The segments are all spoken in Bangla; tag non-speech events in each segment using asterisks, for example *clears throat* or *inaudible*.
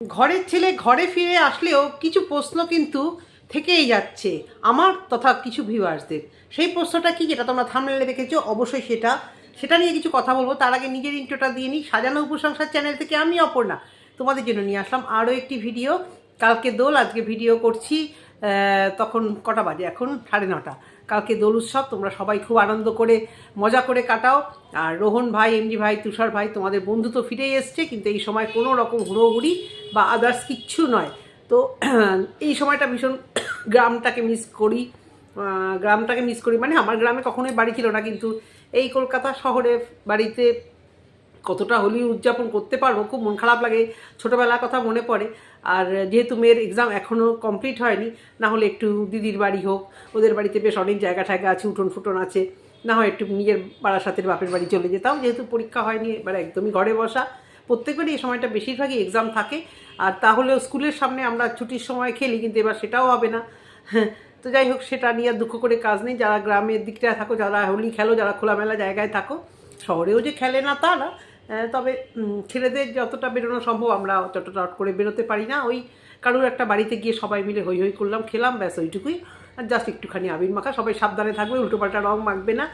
ঘরের ছেলে ঘরে ফিরে আসলেও কিছু প্রশ্ন কিন্তু থেকেই যাচ্ছে আমার তথা কিছু ভিউয়ার্সদের সেই প্রশ্নটা কি যেটা তোমরা থামলে দেখেছ? অবশ্যই সেটা সেটা নিয়ে কিছু কথা বলব। তার আগে নিজের ইন্ট্রোটা দিয়ে নিই। সাজানো উপসংসার চ্যানেল থেকে আমি অপর্ণা। তোমাদের জন্য নিয়ে আসলাম আরও একটি ভিডিও কালকে দোল, আজকে ভিডিও করছি তখন কটা বাজে? এখন সাড়ে নটা। কালকে দোল উৎসব, তোমরা সবাই খুব আনন্দ করে, মজা করে কাটাও। আর রোহন ভাই এমজি ভাই, তুষার ভাই, তোমাদের বন্ধু তো ফিরেই এসছে, কিন্তু এই সময় কোনো রকম হুড়োহুড়ি বা আদার্স কিচ্ছু নয়। তো *clears throat* এই সময়টা ভীষণ *clears throat* গ্রামটাকে মিস করি। গ্রামটাকে মিস করি। মানে আমার গ্রামে কখনোই বাড়ি ছিল না, কিন্তু এই কলকাতা শহরে বাড়িতে কতটা হোলি উদযাপন করতে পারব, খুব মন খারাপ লাগে। ছোটোবেলার কথা মনে পড়ে। আর যেহেতু মেয়ের এক্সাম এখনও কমপ্লিট হয়নি, না হলে একটু দিদির বাড়ি হোক, ওদের বাড়িতে বেশ অনেক জায়গা ঠায়গা আছে, উঠোন ফুটন আছে, না হয় একটু নিজের বারাসাতের বাপের বাড়ি চলে যেতাম, যেহেতু পরীক্ষা হয়নি, এবার একদমই ঘরে বসা। প্রত্যেকেরই এই সময়টা বেশিরভাগই এক্সাম থাকে, আর তাহলেও স্কুলের সামনে আমরা ছুটির সময় খেলি, কিন্তু এবার সেটাও হবে না। তো যাই হোক, সেটা নিয়ে দুঃখ করে কাজ নেই। যারা গ্রামের দিকটায় থাকো, যারা হোলি খেলো, যারা খোলামেলা জায়গায় থাকো, শহরেও যে খেলে না তা না তবে ছেলেদের যতটা বেরোনো সম্ভব আমরা ততটা চট করে বেরোতে পারি না। ওই কারোর একটা বাড়িতে গিয়ে সবাই মিলে হই হই করলাম, খেলাম, ব্যাস ওইটুকুই। আর জাস্ট একটুখানি আবির মাখা। সবাই সাবধানে থাকবে, উল্টোপাল্টা রং মাখবে না।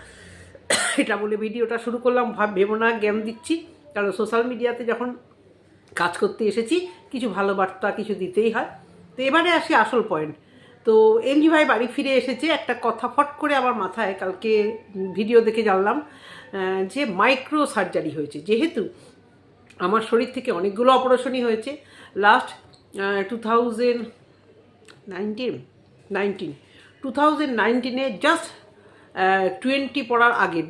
*coughs* এটা বলে ভিডিওটা শুরু করলাম। ভাব ভেবো না, জ্ঞান দিচ্ছি। কারণ সোশ্যাল মিডিয়াতে যখন কাজ করতে এসেছি, কিছু ভালো বার্তা কিছু দিতেই হয়। তো এবারে আসি আসল পয়েন্ট তো এমজি ভাই বাড়ি ফিরে এসেছে, একটা কথা ফট করে আমার মাথায় কালকে ভিডিও দেখে জানলাম। যে মাইক্রো সার্জারি হয়েছে, যেহেতু আমার শরীর থেকে অনেকগুলো অপারেশনই হয়েছে last two thousand nineteen nineteen two just twenty পড়ার আগে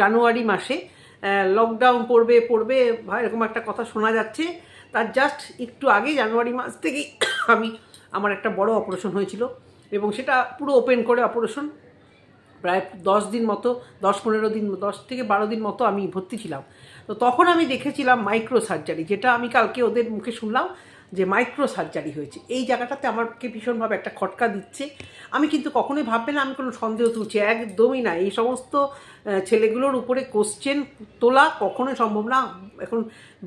জানুয়ারি মাসে লকডাউন পড়বে পড়বে এরকম একটা কথা শোনা যাচ্ছে, তার জাস্ট একটু আগে, জানুয়ারি মাস থেকেই *coughs* আমি, আমার একটা বড় অপারেশন হয়েছিল, এবং সেটা পুরো ওপেন করে অপারেশন প্রায় দশ দিন মতো, দশ পনেরো দিন, দশ থেকে বারো দিন মতো আমি ভর্তি ছিলাম। তো তখন আমি দেখেছিলাম মাইক্রো সার্জারি যেটা আমি কালকে ওদের মুখে শুনলাম যে মাইক্রো সার্জারি হয়েছে। এই জায়গাটাতে আমাকে ভীষণভাবে একটা খটকা দিচ্ছে। আমি কিন্তু কখনোই ভাববে না, আমি কোনো সন্দেহ তুলছি। একদমই না। এই সমস্ত ছেলেগুলোর উপরে কোশ্চেন তোলা কখনোই সম্ভব না। এখন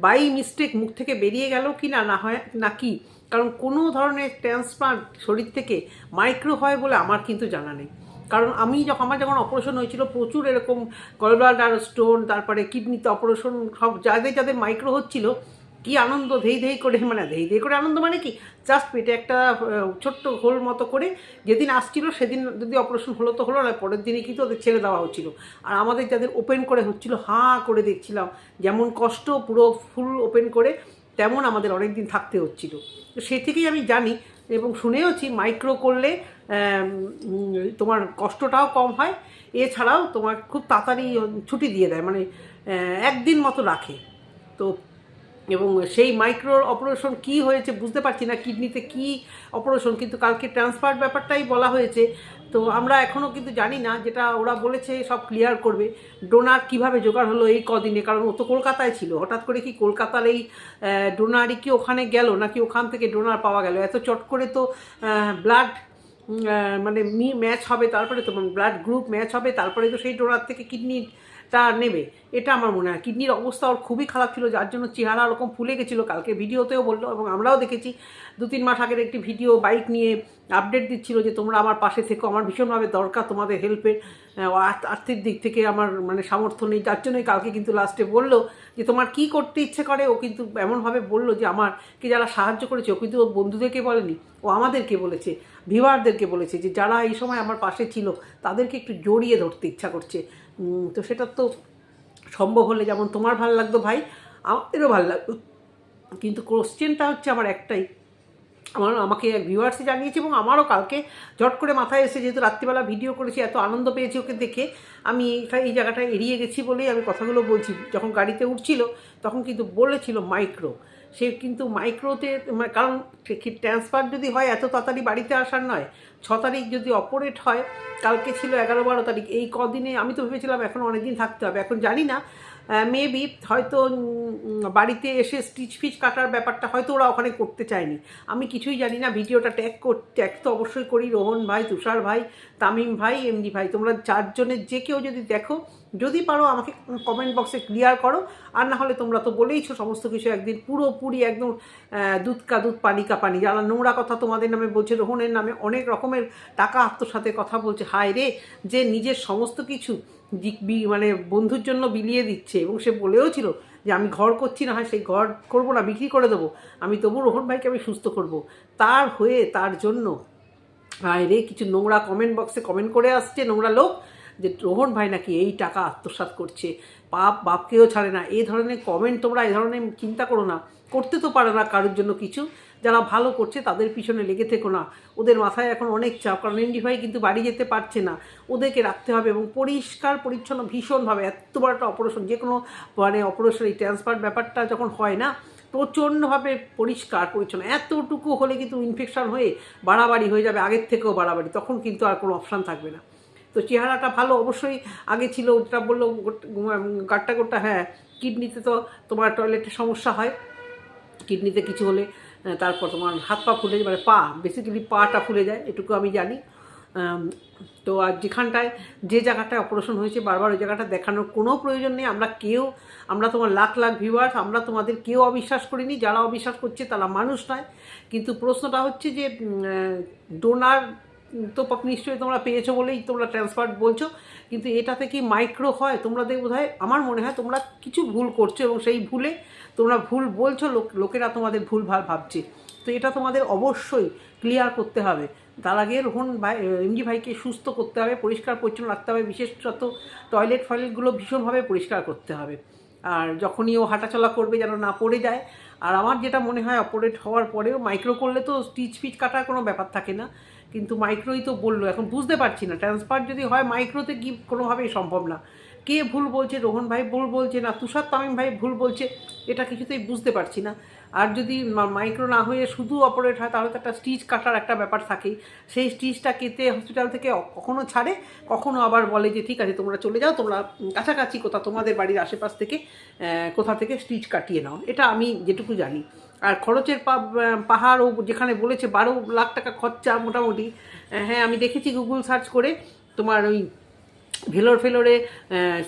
বাই মিস্টেক মুখ থেকে বেরিয়ে গেল কি না না হয়, না কি? কারণ কোনো ধরনের ট্রান্সপ্লান্ট শরীর থেকে মাইক্রো হয় বলে আমার কিন্তু জানা নেই। কারণ আমি যখন, আমার যখন অপারেশন হয়েছিল, প্রচুর এরকম গলব্লাডার স্টোন তারপরে কিডনিতে অপারেশন সব যাদের যাদের মাইক্রো হচ্ছিল, কি আনন্দ, ধেই ধেই করে মানে ধেই ধেই করে আনন্দ মানে কি? জাস্ট পেটে একটা ছোট্ট হোল মতো করে যেদিন আসছিল, সেদিন যদি অপারেশন হলো তো হলো না পরের দিনই কিন্তু ওদের ছেড়ে দেওয়া হচ্ছিল। আর আমাদের যাদের ওপেন করে হচ্ছিল, হাঁ করে দেখছিলাম। যেমন কষ্ট, পুরো ফুল ওপেন করে, তেমন আমাদের অনেক দিন থাকতে হচ্ছিল। তো সে থেকেই আমি জানি এবং শুনেওছি মাইক্রো করলে তোমার কষ্টটাও কম হয়। এছাড়াও তোমার খুব তাড়াতাড়ি ছুটি দিয়ে দেয় মানে একদিন মতো রাখে। তো, এবং সেই মাইক্রোর অপারেশন কি হয়েছে বুঝতে পারছি না, কিডনিতে কি অপারেশন কিন্তু কালকে ট্রান্সফার ব্যাপারটাই বলা হয়েছে। তো আমরা এখনও কিন্তু জানি না, যেটা ওরা বলেছে সব ক্লিয়ার করবে। ডোনার কীভাবে জোগাড় হলো এই কদিনে? কারণ ও তো কলকাতায় ছিল। হঠাৎ করে কি কলকাতার এই ডোনারই কি ওখানে গেল, নাকি ওখান থেকে ডোনার পাওয়া গেল? এত চট করে তো ব্লাড মানে মি ম্যাচ হবে, তারপরে তো ব্লাড গ্রুপ ম্যাচ হবে, তারপরে তো সেই ডোনার থেকে কিডনিটা নেবে। এটা আমার মনে হয়। কিডনির অবস্থা ওর খুবই খারাপ ছিল, যার জন্য চেহারা ওরকম ফুলে গেছিল। কালকে ভিডিওতেও বলল এবং আমরাও দেখেছি। দু তিন মাস আগের একটি ভিডিও বাইক নিয়ে আপডেট দিচ্ছিল যে তোমরা আমার পাশে থেকো, আমার ভীষণভাবে দরকার তোমাদের হেল্পের আর্থিক দিক থেকে আমার মানে সামর্থ্য নেই। যার জন্যই কালকে কিন্তু লাস্টে বলল যে তোমার কি করতে ইচ্ছে করে? ও কিন্তু এমনভাবে বলল যে আমার কে যারা সাহায্য করেছে, ও কিন্তু ওর বন্ধুদেরকে বলেনি, ও আমাদেরকে বলেছে ভিভারদেরকে বলেছে যে যারা এই সময় আমার পাশে ছিল, তাদেরকে একটু জড়িয়ে ধরতে ইচ্ছা করছে। তো সেটা তো সম্ভব হলে যেমন তোমার ভালো লাগতো ভাই, আমাদেরও ভালো লাগতো। কিন্তু কোশ্চেনটা হচ্ছে আমার একটাই। আমার, আমাকে এক ভিউয়ার্সে জানিয়েছে এবং আমারও কালকে ঝট করে মাথায় এসে যেহেতু রাত্রিবেলা ভিডিও করেছি, এত আনন্দ পেয়েছি ওকে দেখে, আমি এইখানে, এই জায়গাটা এড়িয়ে গেছি বলেই আমি কথাগুলো বলছি। যখন গাড়িতে উঠছিল, তখন কিন্তু বলেছিল মাইক্রো সে কিন্তু মাইক্রোতে কারণ ঠিক ট্রান্সফার যদি হয়, এত তাড়াতাড়ি বাড়িতে আসার নয়। ছ তারিখ যদি অপারেট হয়, কালকে ছিল এগারো বারো তারিখ, এই কদিনে আমি তো ভেবেছিলাম এখন অনেক দিন থাকতে হবে। এখন জানি না মেবি হয়তো বাড়িতে এসে স্টিচ ফিচ কাটার ব্যাপারটা হয়তো ওরা ওখানে করতে চায়নি। আমি কিছুই জানি না, ভিডিওটা ট্যাগ কর ট্যাগ তো অবশ্যই করি, রোহন ভাই, তুষার ভাই, তামিম ভাই এমডি ভাই, তোমরা চারজনের যে কেউ যদি দেখো, যদি পারো আমাকে কমেন্ট বক্সে ক্লিয়ার করো, আর না হলে তোমরা তো বলেইছো সমস্ত কিছু একদিন পুরোপুরি একদম দুধ কা দুধ, পানি কা পানি। যারা নোংরা কথা তোমাদের নামে বলছে, রোহনের নামে অনেক রকমের টাকা আত্মসাতে কথা বলছে হায় রে যে নিজের সমস্ত কিছু মানে বন্ধুর জন্য বিলিয়ে দিচ্ছে এবং সে বলেও ছিল যে আমি ঘর করছি, না হয় সেই ঘর করব না, বিক্রি করে দেবো। আমি তবু রোহন ভাইকে আমি সুস্থ করব। তার হয়ে, তার জন্য রে, কিছু নোংরা কমেন্ট বক্সে কমেন্ট করে আসছে নোংরা লোক যে রোহন ভাই নাকি এই টাকা আত্মসাৎ করছে। পাপ বাপকেও ছাড়ে না। এই ধরনের কমেন্ট তোমরা এই ধরনের চিন্তা করো না। করতে তো পারে না কারোর জন্য কিছু। যারা ভালো করছে তাদের পিছনে লেগে থেকো না। ওদের মাথায় এখন অনেক চাপ, কারণ এনডি ভাই কিন্তু বাড়ি যেতে পারছে না। ওদেরকে রাখতে হবে এবং পরিষ্কার, পরিচ্ছন্ন, ভীষণভাবে এত বড় একটা অপারেশন যে কোনো মানে অপারেশন এই ট্রান্সফার ব্যাপারটা যখন হয় না, প্রচণ্ডভাবে পরিষ্কার, পরিচ্ছন্ন। এতটুকু হলে কিন্তু ইনফেকশান হয়ে বাড়াবাড়ি হয়ে যাবে, আগের থেকেও বাড়াবাড়ি। তখন কিন্তু আর কোনো অপশান থাকবে না। তো চেহারাটা ভালো অবশ্যই আগে ছিল ওটা বলল গাট্টা গোট্টা হ্যাঁ কিডনিতে তো তোমার টয়লেটের সমস্যা হয়। কিডনিতে কিছু হলে তারপর তোমার হাত পা ফুলে মানে পা বেসিক্যালি পাটা ফুলে যায়, এটুকু আমি জানি। তো আর যেখানটায় যে জায়গাটায় অপারেশন হয়েছে, বারবার ওই জায়গাটা দেখানোর কোনো প্রয়োজন নেই। আমরা কেউ, আমরা তোমার লাখ লাখ ভিউয়ার্স আমরা তোমাদের কেউ অবিশ্বাস করিনি। যারা অবিশ্বাস করছে তারা মানুষ নয়। কিন্তু প্রশ্নটা হচ্ছে যে ডোনার তো নিশ্চয়ই তোমরা পেয়েছ বলেই তোমরা ট্রান্সফার বলছো, কিন্তু এটাতে কি মাইক্রো হয়? তোমরা দেখো বোধ আমার মনে হয় তোমরা কিছু ভুল করছ এবং সেই ভুলে তোমরা ভুল বলছো, লোক, লোকেরা তোমাদের ভুল ভালো ভাবছে। তো এটা তোমাদের অবশ্যই ক্লিয়ার করতে হবে। তার আগে রোহন ভাই এমজি ভাইকে সুস্থ করতে হবে, পরিষ্কার পরিচ্ছন্ন রাখতে হবে, বিশেষত টয়লেট ফয়লেটগুলো ভীষণভাবে পরিষ্কার করতে হবে। আর যখনই ও হাঁটাচলা করবে যেন না পড়ে যায়, আর আমার যেটা মনে হয় অপারেট হওয়ার পরেও মাইক্রো করলে তো স্টিচ ফিচ কাটার কোনো ব্যাপার থাকে না। কিন্তু মাইক্রোই তো বলল, এখন বুঝতে পারছি না। ট্রান্সফার যদি হয়, মাইক্রোতে কি কোনোভাবেই সম্ভব না। কে ভুল বলছে? রোহন ভাই ভুল বলছে না? তুষার তামিম ভাই ভুল বলছে, এটা কিছুতেই বুঝতে পারছি না। আর যদি মাইক্রো না হয়ে শুধু অপারেট হয়, তাহলে তো একটা স্টিচ কাটার একটা ব্যাপার থাকেই। সেই স্টিচটা কেটে হসপিটাল থেকে কখনো ছাড়ে, কখনো আবার বলে যে, ঠিক আছে, তোমরা চলে যাও, তোমরা কাছাকাছি কোথাও, তোমাদের বাড়ির আশেপাশ থেকে কোথা থেকে স্টিচ কাটিয়ে নাও। এটা আমি যেটুকু জানি। আর খরচের পাহাড় ও যেখানে বলেছে, বারো লাখ টাকা খরচা মোটামুটি। হ্যাঁ আমি দেখেছি গুগল সার্চ করে তোমার ওই ভেলোর ফেলোরে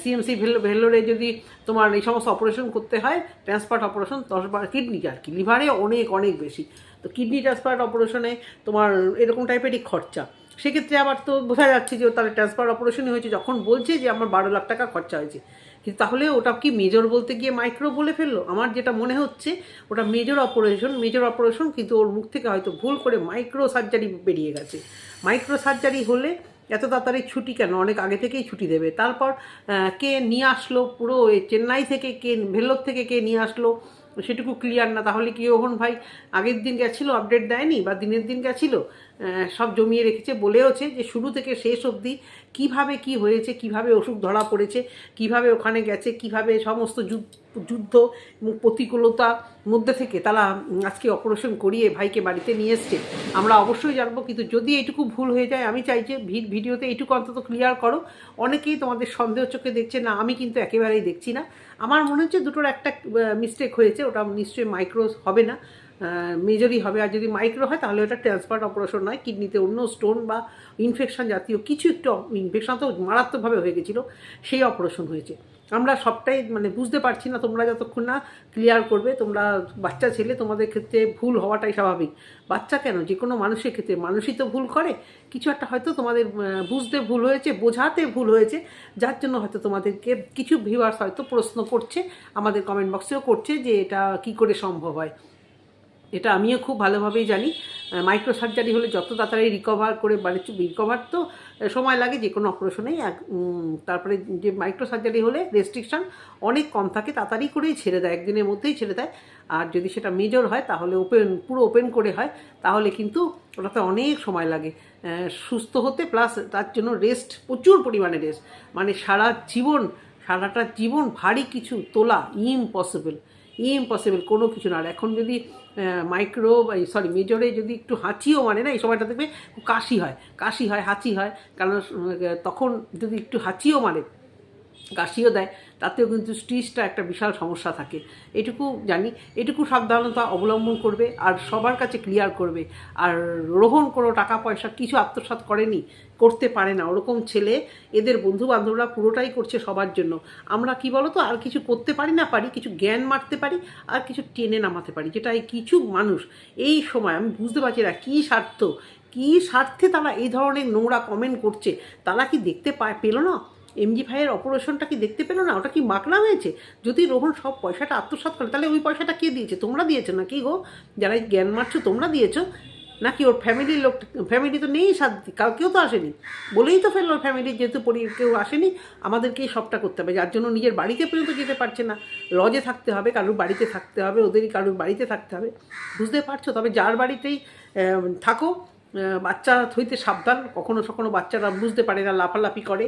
সিএমসি ভেলোরে যদি তোমার এই সমস্ত অপারেশন করতে হয় ট্রান্সপার্ট অপারেশন দশ বার কিডনি আর কি লিভারে অনেক অনেক বেশি। তো কিডনি ট্রান্সপার্ট অপারেশনে তোমার এরকম টাইপেরই খরচা। সেক্ষেত্রে আবার তো বোঝা যাচ্ছে যে তাহলে ট্রান্সফার অপারেশনই হয়েছে, যখন বলছে যে আমার বারো লাখ টাকা খরচা হয়েছে। কিন্তু তাহলে ওটা কি মেজর বলতে গিয়ে মাইক্রো বলে ফেলল? আমার যেটা মনে হচ্ছে, ওটা মেজর অপারেশন মেজর অপারেশন কিন্তু ওর মুখ থেকে হয়তো ভুল করে মাইক্রো সার্জারি বেরিয়ে গেছে। মাইক্রো সার্জারি হলে এত তাড়াতাড়ি ছুটি কেন? অনেক আগে থেকেই ছুটি দেবে। তারপর কে নিয়ে আসলো? পুরো চেন্নাই থেকে কে ভেলোর থেকে কে নিয়ে আসলো? সেটুকু ক্লিয়ার না। তাহলে কি ওহন ভাই আগের দিন গেছিল আপডেট দেয়নি? বা দিনের দিন গেছিল? সব জমিয়ে রেখেছে, বলেওছে যে শুরু থেকে শেষ অবধি কীভাবে কি হয়েছে, কীভাবে অসুখ ধরা পড়েছে, কীভাবে ওখানে গেছে, কীভাবে সমস্ত যুদ্ধ প্রতিকূলতা মধ্যে থেকে তারা আজকে অপারেশন করিয়ে ভাইকে বাড়িতে নিয়ে এসছে। আমরা অবশ্যই জানব, কিন্তু যদি এইটুকু ভুল হয়ে যায়, আমি চাই যে ভিডিওতে এইটুকু অন্তত ক্লিয়ার করো। অনেকেই তোমাদের সন্দেহ চোখে দেখছে না, আমি কিন্তু একেবারেই দেখছি না। আমার মনে হচ্ছে দুটোর একটা মিস্টেক হয়েছে, ওটা নিশ্চয়ই মাইক্রো হবে না মেজরই হবে। আর যদি মাইক্রো হয়, তাহলে ওটা ট্রান্সপ্লান্ট অপারেশন নয় কিডনিতে অন্য স্টোন বা ইনফেকশান জাতীয় কিছু একটু ইনফেকশান তো মারাত্মকভাবে হয়ে গেছিল, সেই অপারেশন হয়েছে। আমরা সবটাই মানে বুঝতে পারছি না, তোমরা যতক্ষণ না ক্লিয়ার করবে, তোমরা বাচ্চা ছেলে, তোমাদের ক্ষেত্রে ভুল হওয়াটাই স্বাভাবিক। বাচ্চা কেন? যে কোনো মানুষের ক্ষেত্রে, মানুষই তো ভুল করে। কিছু একটা হয়তো তোমাদের বুঝতে ভুল হয়েছে, বোঝাতে ভুল হয়েছে, যার জন্য হয়তো তোমাদেরকে কিছু ভিউয়ার্স হয়তো প্রশ্ন করছে, আমাদের কমেন্ট বক্সেও করছে যে এটা কি করে সম্ভব হয়। এটা আমিও খুব ভালোভাবেই জানি। মাইক্রো সার্জারি হলে যত তাড়াতাড়ি রিকভার করে মানে রিকভার তো সময় লাগে, যে কোনো অপারেশনেই এক তারপরে যে মাইক্রো সার্জারি হলে রেস্ট্রিকশন অনেক কম থাকে, তাড়াতাড়ি করেই ছেড়ে দেয়, একদিনের মধ্যেই ছেড়ে দেয়। আর যদি সেটা মেজর হয়, তাহলে ওপেন পুরো ওপেন করে হয়, তাহলে কিন্তু ওটাতে অনেক সময় লাগে। সুস্থ হতে প্লাস তার জন্য রেস্ট প্রচুর পরিমাণে রেস্ট মানে সারা জীবন, সারাটা জীবন ভারী কিছু তোলা ইম্পসিবল ইম্পসিবল কোনো কিছু না। আর এখন যদি মাইক্রো সরি মেজরে যদি একটু হাঁচিও মানে না, এই সময়টা দেখবে কাশি হয়। কাশি হয়, হাঁচি হয়। কারণ তখন যদি একটু হাঁচিও মানে কাশিও দেয় তাতেও কিন্তু স্টিচটা একটা বিশাল সমস্যা থাকে। এটুকু জানি, এটুকু সাবধানতা অবলম্বন করবে আর সবার কাছে ক্লিয়ার করবে। আর রোহন কোনো টাকা পয়সা কিছু আত্মসাৎ করেনি, করতে পারে না। ওরকম ছেলে, এদের বন্ধু বান্ধবরা পুরোটাই করছে সবার জন্য। আমরা কি বলো তো আর কিছু করতে পারি না পারি, কিছু জ্ঞান মারতে পারি, আর কিছু টেনে নামাতে পারি, যেটা এই কিছু মানুষ। এই সময় আমি বুঝতে পারছি না কী স্বার্থ, কী স্বার্থে তারা এই ধরনের নোংরা কমেন্ট করছে। তারা কি দেখতে পায়, পেল না? এমজি ভাইয়ের অপারেশনটা কি দেখতে পেল না? ওটা কি মাকড়া হয়েছে? যদি রোহন সব পয়সাটা আত্মসাৎ করে, তাহলে ওই পয়সাটা কে দিয়েছে? তোমরা দিয়েছ নাকি গো? যারা জ্ঞান মারছো, তোমরা দিয়েছ? নাকি ওর ফ্যামিলির লোক ফ্যামিলি তো নেই সাথ কাউকেও তো আসেনি। বলেই তো ফেলল ফ্যামিলির যেহেতু পরি, কেউ আসেনি আমাদেরকেই সবটা করতে হবে। যার জন্য নিজের বাড়িতে পর্যন্ত যেতে পারছে না। লজে থাকতে হবে, কারোর বাড়িতে থাকতে হবে, ওদেরই কারোর বাড়িতে থাকতে হবে। বুঝতে পারছ? তবে যার বাড়িতেই থাকো। বাচ্চা হইতে সাবধান। কখনো কখনো বাচ্চারা বুঝতে পারে না লাফালাফি করে।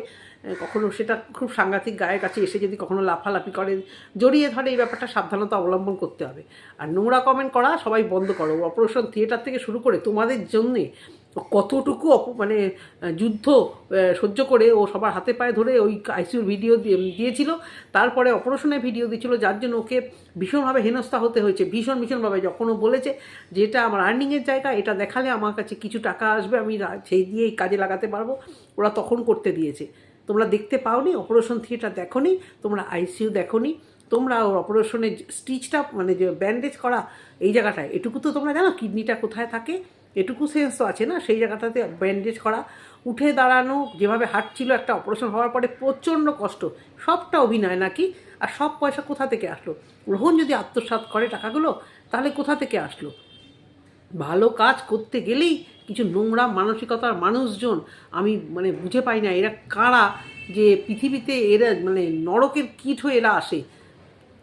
কখনো সেটা খুব সাংঘাতিক গায়ের কাছে এসে যদি কখনো লাফালাফি করে, জড়িয়ে ধরে এই ব্যাপারটা সাবধানতা অবলম্বন করতে হবে। আর নোংরা কমেন্ট করা সবাই বন্ধ করো। অপারেশন থিয়েটার থেকে শুরু করে তোমাদের জন্যে কতটুকু অপ- মানে যুদ্ধ সহ্য করে ও সবার হাতে পায়ে ধরে ওই আইসিউর ভিডিও দিয়ে- দিয়েছিল। তারপরে অপারেশনের ভিডিও দিয়েছিল, যার জন্য ওকে ভীষণভাবে হেনস্থা হতে হয়েছে। ভীষণ, ভীষণভাবে যখন ও বলেছে যে এটা আমার আর্নিংয়ের জায়গা, এটা দেখালে আমার কাছে কিছু টাকা আসবে, আমি সেই দিয়েই কাজে লাগাতে পারব, ওরা তখন করতে দিয়েছে। তোমরা দেখতে পাওনি, অপারেশন থিয়েটার দেখোনি, তোমরা আইসিইউ দেখোনি, তোমরা ওর অপারেশনের স্টিচটা মানে যে ব্যান্ডেজ করা, এই জায়গাটায়, এটুকু তো তোমরা জানো, কিডনিটা কোথায় থাকে? এটুকু সেন্স তো আছে না? সেই জায়গাটাতে ব্যান্ডেজ করা, উঠে দাঁড়ানো, যেভাবে হাঁটছিল একটা অপারেশন হওয়ার পরে প্রচণ্ড কষ্ট। সবটা অভিনয় নাকি? আর সব পয়সা কোথা থেকে আসলো? রোহন যদি আত্মসাৎ করে টাকাগুলো, তাহলে কোথা থেকে আসলো? ভালো কাজ করতে গেলেই কিছু নোংরা মানসিকতার মানুষজন, আমি মানে বুঝে পাই না, এরা কারা? যে পৃথিবীতে এরা মানে নরকের কীট হয়ে এরা আসে।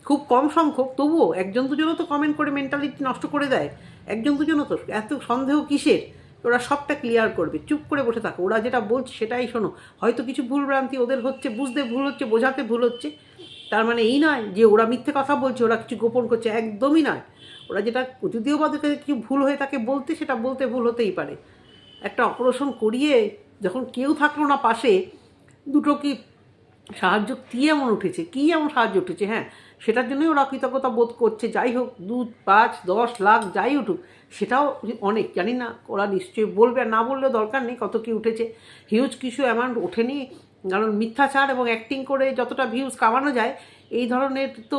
খুব কম সংখ্যক, তবুও একজন দুজনও তো কমেন্ট করে মেন্টালিটি নষ্ট করে দেয়। একজন দুজনও তো এত সন্দেহ কিসের? ওরা সবটা ক্লিয়ার করবে, চুপ করে বসে থাকো। ওরা যেটা বলছে সেটাই শোনো। হয়তো কিছু ভুলভ্রান্তি ওদের হচ্ছে, বুঝতে ভুল হচ্ছে, বোঝাতে ভুল হচ্ছে। তার মানে এই নয় যে ওরা মিথ্যে কথা বলছে, ওরা কিছু গোপন করছে, একদমই নয়। ওরা যেটা, যদিও বা কাছে ভুল হয়ে থাকে বলতে, সেটা বলতে ভুল হতেই পারে। একটা অপারেশন করিয়ে যখন কেউ থাকল না পাশে, দুটো কি সাহায্য, কী এমন উঠেছে? কী এমন সাহায্য উঠেছে? হ্যাঁ সেটার জন্যই ওরা কৃতজ্ঞতা বোধ করছে। যাই হোক, দু, পাঁচ, দশ লাখ, যাই উঠুক, সেটাও অনেক। জানি না, ওরা নিশ্চয়ই বলবে না বললেও দরকার নেই, কত কী উঠেছে। হিউজ কিছু অ্যামাউন্ট ওঠেনি, কারণ মিথ্যাচার এবং অ্যাক্টিং করে যতটা ভিউজ কামানো যায়, এই ধরনের তো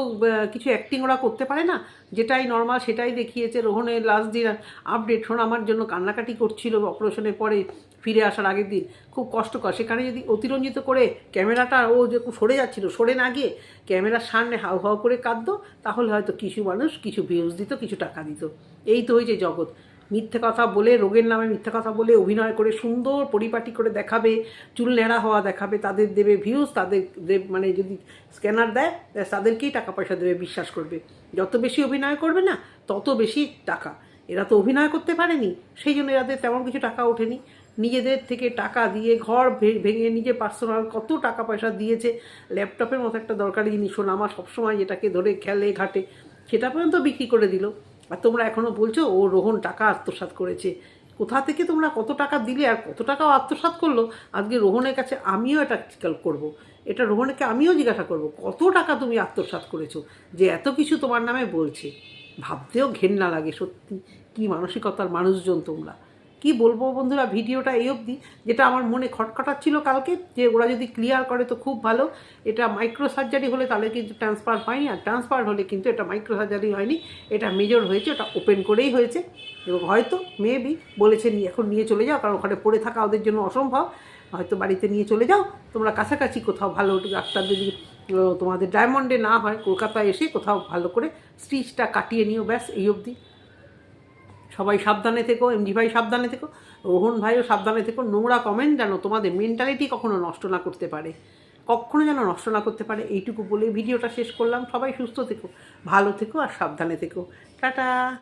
কিছু অ্যাক্টিং ওরা করতে পারে না। যেটাই নর্মাল সেটাই দেখিয়েছে রোহনের লাস্ট দিন আপডেট শোন, আমার জন্য কান্নাকাটি করছিল অপারেশনের পরে। ফিরে আসার আগের দিন খুব কষ্টকর সেখানে যদি অতিরঞ্জিত করে ক্যামেরাটা ও যে সরে যাচ্ছিল, সরে না গিয়ে ক্যামেরার সামনে হাউ হাউ করে কাঁদতো, তাহলে হয়তো কিছু মানুষ কিছু ভিউজ দিত, কিছু টাকা দিত। এই তো হয়েছে জগৎ। মিথ্যে কথা বলে, রোগের নামে মিথ্যে কথা বলে অভিনয় করে, সুন্দর পরিপাটি করে দেখাবে, চুল ন্যাড়া হওয়া দেখাবে, তাদের দেবে ভিউজ তাদের দেব- মানে যদি স্ক্যানার দেয় তাদেরকেই টাকা পয়সা দেবে, বিশ্বাস করবে। যত বেশি অভিনয় করবে না, তত বেশি টাকা। এরা তো অভিনয় করতে পারেনি, সেই জন্য এরাদের তেমন কিছু টাকা ওঠেনি। নিজেদের থেকে টাকা দিয়ে ঘর ভেঙে নিজে পার্সোনাল কত টাকা পয়সা দিয়েছে। ল্যাপটপের মতো একটা দরকারি জিনিস। শোনা আমার সবসময় যেটাকে ধরে খেলে ঘাটে। সেটা পর্যন্ত বিক্রি করে দিল। আর তোমরা এখনও বলছো, ও রোহন টাকা আত্মসাৎ করেছে। কোথা থেকে তোমরা কত টাকা দিলে আর কত টাকাও আত্মসাৎ করল? আজকে রোহনের কাছে আমিও এটা করব। এটা রোহনকে আমিও জিজ্ঞাসা করব, কত টাকা তুমি আত্মসাৎ করেছ? যে এত কিছু তোমার নামে বলছে। ভাবতেও ঘেন্না লাগে সত্যি। কি মানসিকতার মানুষজন তোমরা। কি বলব বন্ধুরা, ভিডিওটা এই অবধি। যেটা আমার মনে খটখটাচ্ছিল কালকে, যে ওরা যদি ক্লিয়ার করে তো খুব ভালো। এটা মাইক্রো সার্জারি হলে তাহলে কিন্তু ট্রান্সফার হয়নি, আর ট্রান্সফার হলে কিন্তু এটা মাইক্রো সার্জারি হয়নি। এটা মেজর হয়েছে, ওটা ওপেন করেই হয়েছে। এবং হয়তো মেবি বলেছে এখন নিয়ে চলে যাও, কারণ ওখানে পড়ে থাকা ওদের জন্য অসম্ভব। হয়তো বাড়িতে নিয়ে চলে যাও, তোমরা কাছাকাছি কোথাও ভালো ডাক্তার যদি তোমাদের ডায়মন্ডে না হয়, কলকাতায় এসে কোথাও ভালো করে স্টিচটা কাটিয়ে নিও, ব্যাস, এই অবধি। সবাই সাবধানে থেকো এমজি ভাই সাবধানে থেকো, রোহন ভাইও সাবধানে থেকো, নোংরা কমেন্ট যেন তোমাদের মেন্টালিটি কখনো নষ্ট না করতে পারে। কখনো যেন নষ্ট না করতে পারে, এইটুকু বলে ভিডিওটা শেষ করলাম। সবাই সুস্থ থেকো, ভালো থেকো আর সাবধানে থেকো। টাটা!